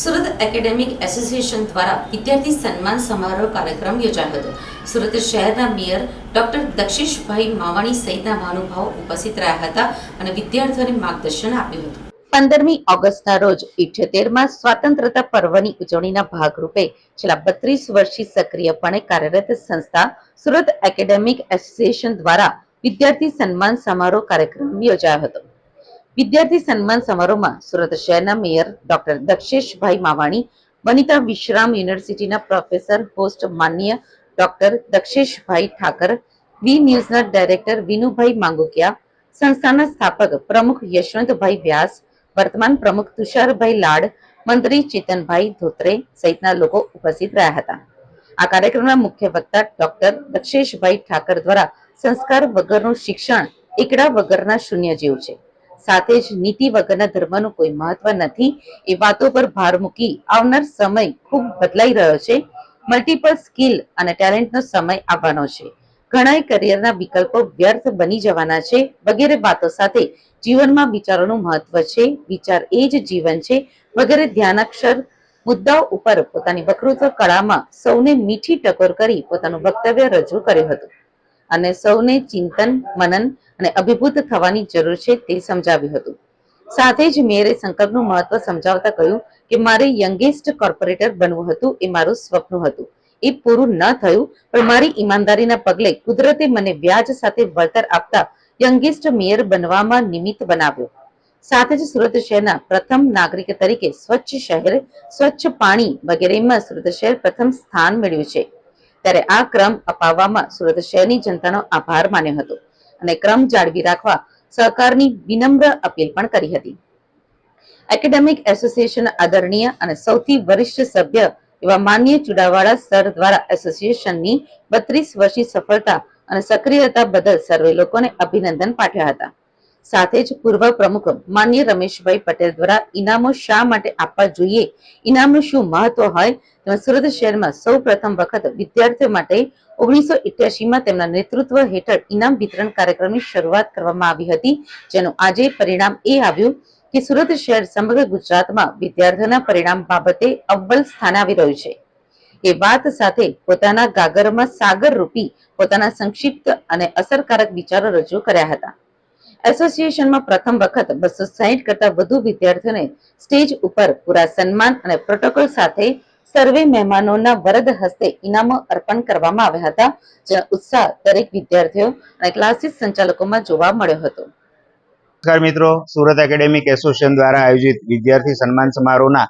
Surat academic association દ્વારા વિદ્યાર્થી સન્માન સમારોહ કાર્યક્રમ યોજાયો હતો. સુરત શહેરના મેયર ડોક્ટર દક્ષેશભાઈ માવાણી સહિતના મહાનુભાવો ઉપસ્થિત રહ્યા હતા અને વિદ્યાર્થીઓને માર્ગદર્શન આપ્યું હતું. પંદરમી ઓગસ્ટના રોજ ઇઠ્યોતેરમાં સ્વતંત્રતા પર્વની ઉજવણીના ભાગરૂપે છેલ્લા બત્રીસ વર્ષથી સક્રિયપણે કાર્યરત સંસ્થા સુરત એકેડેમિક એસોસિએશન દ્વારા વિદ્યાર્થી સન્માન સમારોહ કાર્યક્રમ યોજાયો હતો. વિદ્યાર્થી સન્માન સમારોહમાં સુરત શહેરના મેયર ડોક્ટર દક્ષેશભાઈ માવાણી, વનિતા વિશ્રામ યુનિવર્સિટીના પ્રોફેસર, હોસ્ટ માન્ય ડોક્ટર દક્ષેશભાઈ ઠાકર, વી ન્યૂઝના ડાયરેક્ટર વિનુભાઈ માંગુકિયા, સંસ્થાના સ્થાપક પ્રમુખ યશવંતભાઈ વ્યાસ, વર્તમાન પ્રમુખ તુષારભાઈ લાડ, મંત્રી ચેતનભાઈ ધોત્રે સહિતના લોકો ઉપસ્થિત રહ્યા હતા. આ કાર્યક્રમના મુખ્ય વક્તા ડોક્ટર દક્ષેશભાઈ ઠાકર દ્વારા સંસ્કાર વગરનું શિક્ષણ એકડા વગરના શૂન્ય જેવું છે. સાથે જ નીતિ વગરના ધર્મનું કોઈ મહત્વ નથી. એ વાતો પર ભાર મૂકી આવનાર સમય ખૂબ બદલાઈ રહ્યો છે. મલ્ટિપલ સ્કિલ અને ટેલેન્ટનો સમય આવવાનો છે. ઘણા કરિયરના વિકલ્પો વ્યર્થ બની જવાના છે. વગેરે વાતો સાથે જીવનમાં વિચારોનું મહત્વ છે. વિચાર એ જ જીવન છે. વગેરે ધ્યાનાક્ષર મુદ્દાઓ ઉપર પોતાની વકૃત્વ કળામાં સૌને મીઠી ટકોર કરી પોતાનું વક્તવ્ય રજૂ કર્યું હતું. અને સૌને ચિંતન, મનન અને અભિભૂત થવાની જરૂર છે તે સમજાવ્યું હતું. સાથે જ મેયરે સંકલ્પનું મહત્વ સમજાવતા કહ્યું કે મારે યંગેસ્ટ કોર્પોરેટર બનવું હતું એ મારું સ્વપ્ન હતું. એ પૂરું ન થયું, પણ મારી ઈમાનદારીના પગલે કુદરતે મને વ્યાજ સાથે વળતર આપતા યંગેસ્ટ મેયર બનવામાં નિમિત્ત બનાવ્યો. સાથે જ સુરત શહેરના પ્રથમ નાગરિક તરીકે સ્વચ્છ શહેર, સ્વચ્છ પાણી વગેરેમાં સુરત શહેર પ્રથમ સ્થાન મેળવ્યું છે. ત્યારે આ ક્રમ અપાવવામાં સુરત શહેરની જનતાનો આભાર માન્યો હતો અને ક્રમ જાળવી રાખવા સહકારની વિનમ્ર અપીલ પણ કરી હતી. એકેડેમિક એસોસિએશન આદરણીય અને સૌથી વરિષ્ઠ સભ્ય એવા માન્ય ચુડાવાળા સર દ્વારા એસોસિએશનની બત્રીસ વર્ષની સફળતા અને સક્રિયતા બદલ સર્વે લોકોને અભિનંદન પાઠવ્યા હતા. સાથે જ પૂર્વ પ્રમુખ માન્ય રમેશભાઈ પટેલ દ્વારા ઇનામો શા માટે આપવા જોઈએ? ઇનામનું શું મહત્વ હોય? તેમાં સુરત શહેરમાં સૌ પ્રથમ વખત વિદ્યાર્થીઓ માટે ઓગણીસો માં તેમના નેતૃત્વ હેઠળ ઇનામ વિતરણ કાર્યક્રમની શરૂઆત કરવામાં આવી હતી, જેનું આજે પરિણામ એ આવ્યું કે સુરત શહેર સમગ્ર ગુજરાતમાં વિદ્યાર્થીઓના પરિણામ બાબતે અવ્વલ સ્થાન આવી રહ્યું છે. એ વાત સાથે પોતાના ગાગરમાં સાગર રૂપી પોતાના સંક્ષિપ્ત અને અસરકારક વિચારો રજૂ કર્યા હતા. એસોસિએશનમાં પ્રથમ વખત બસો સાહીઠ કરતા વધુ વિદ્યાર્થીઓને સ્ટેજ ઉપર પૂરા સન્માન અને પ્રોટોકોલ સાથે સર્વે મહેમાનોના વરદ હસ્તે ઇનામો અર્પણ કરવામાં આવ્યા હતા જેનો ઉત્સાહ દરેક વિદ્યાર્થીઓ અને ક્લાસીસ સંચાલકોમાં જોવા મળ્યો હતો. નમસ્કાર મિત્રો, સુરત એકેડેમિક એસોસિએશન દ્વારા આયોજિત વિદ્યાર્થી સન્માન સમારોહના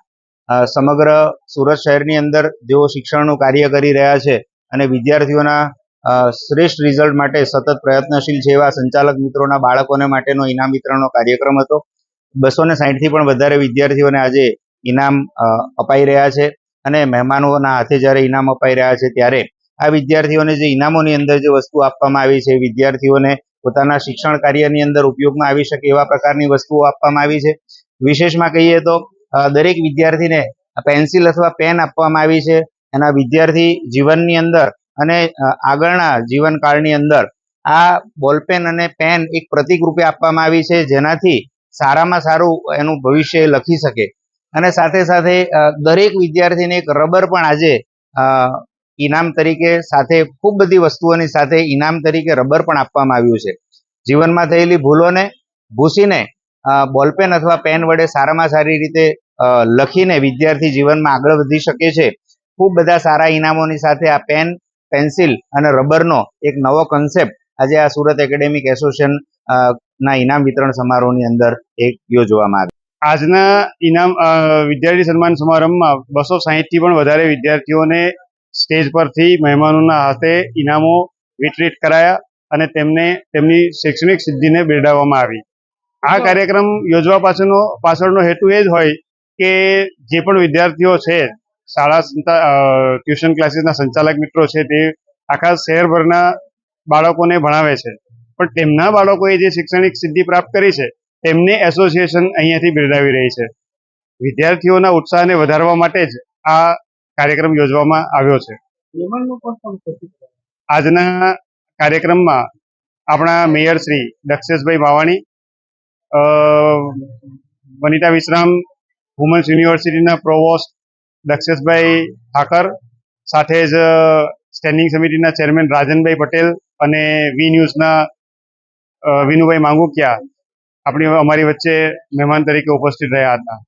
સમગ્ર સુરત શહેરની અંદર જેઓ શિક્ષણનું કાર્ય કરી રહ્યા છે અને વિદ્યાર્થીઓના શ્રેષ્ઠ રિઝલ્ટ માટે સતત પ્રયત્નશીલ છે એવા સંચાલક મિત્રોના બાળકોને માટેનો ઇનામ વિતરણનો કાર્યક્રમ હતો. બસો ને સાહીઠથી પણ વધારે વિદ્યાર્થીઓને આજે ઇનામ અપાઈ રહ્યા છે અને મહેમાનોના હાથે જ્યારે ઇનામ અપાઈ રહ્યા છે ત્યારે આ વિદ્યાર્થીઓને જે ઇનામોની અંદર જે વસ્તુ આપવામાં આવી છે વિદ્યાર્થીઓને પોતાના શિક્ષણ કાર્યની અંદર ઉપયોગમાં આવી શકે એવા પ્રકારની વસ્તુઓ આપવામાં આવી છે. વિશેષમાં કહીએ તો દરેક વિદ્યાર્થીને પેન્સિલ અથવા પેન આપવામાં આવી છે. એના વિદ્યાર્થી જીવનની અંદર અને આગળના જીવનકાળની અંદર આ બોલપેન અને પેન એક પ્રતિક રૂપે આપવામાં આવી છે, જેનાથી સારામાં સારું એનું ભવિષ્ય લખી શકે. અને સાથે સાથે દરેક વિદ્યાર્થીને એક રબર પણ આજે ઇનામ તરીકે સાથે ખૂબ બધી વસ્તુઓની સાથે ઇનામ તરીકે રબર પણ આપવામાં આવ્યું છે. જીવનમાં થયેલી ભૂલોને ભૂસીને બોલપેન અથવા પેન વડે સારામાં સારી રીતે લખીને વિદ્યાર્થી જીવનમાં આગળ વધી શકે છે. ખૂબ બધા સારા ઇનામોની સાથે આ પેન પેન્સિલ અને રબરનો એક નવો કન્સેપ્ટ આજે આ સુરત એકેડેમિક એસોસિએશન ના ઇનામ વિતરણ સમારોહની અંદર એક યોજવામાં આવ્યો. આજના ઇનામ વિદ્યાર્થી સન્માન સમારંભમાં બસો સાહીઠથી પણ વધારે વિદ્યાર્થીઓને સ્ટેજ પરથી મહેમાનોના હાથે ઇનામો વિતરિત કરાયા અને તેમને, તેમની શૈક્ષણિક સિદ્ધિને બિરદાવવામાં આવી. આ કાર્યક્રમ યોજવા પાછળનો પાછળનો હેતુ એ જ હોય કે જે પણ વિદ્યાર્થીઓ છે શાળા સંતા- ટ્યુશન ક્લાસીસના સંચાલક મિત્રો છે તે આખા શહેરભરના બાળકોને ભણાવે છે. પણ તેમના બાળકોએ જે શૈક્ષણિક સિદ્ધિ પ્રાપ્ત કરી છે તેમને એસોસિએશન અહીંયાથી બિરદાવી રહી છે. વિદ્યાર્થીઓના ઉત્સાહને વધારવા માટે જ આ કાર્યક્રમ યોજવામાં આવ્યો છે. આજના કાર્યક્રમમાં આપણા મેયર શ્રી દક્ષેશભાઈ માવાણી વનિતા વિશ્રામ વુમન્સ યુનિવર્સિટીના પ્રોવોસ્ટ દક્ષેશભાઈ ઠાકર સાથે જ સ્ટેન્ડિંગ સમિતિના ચેરમેન રાજનભાઈ પટેલ અને વી ન્યૂઝના વિનુભાઈ માંગુકિયા આપણી, અમારી વચ્ચે મહેમાન તરીકે ઉપસ્થિત રહ્યા હતા.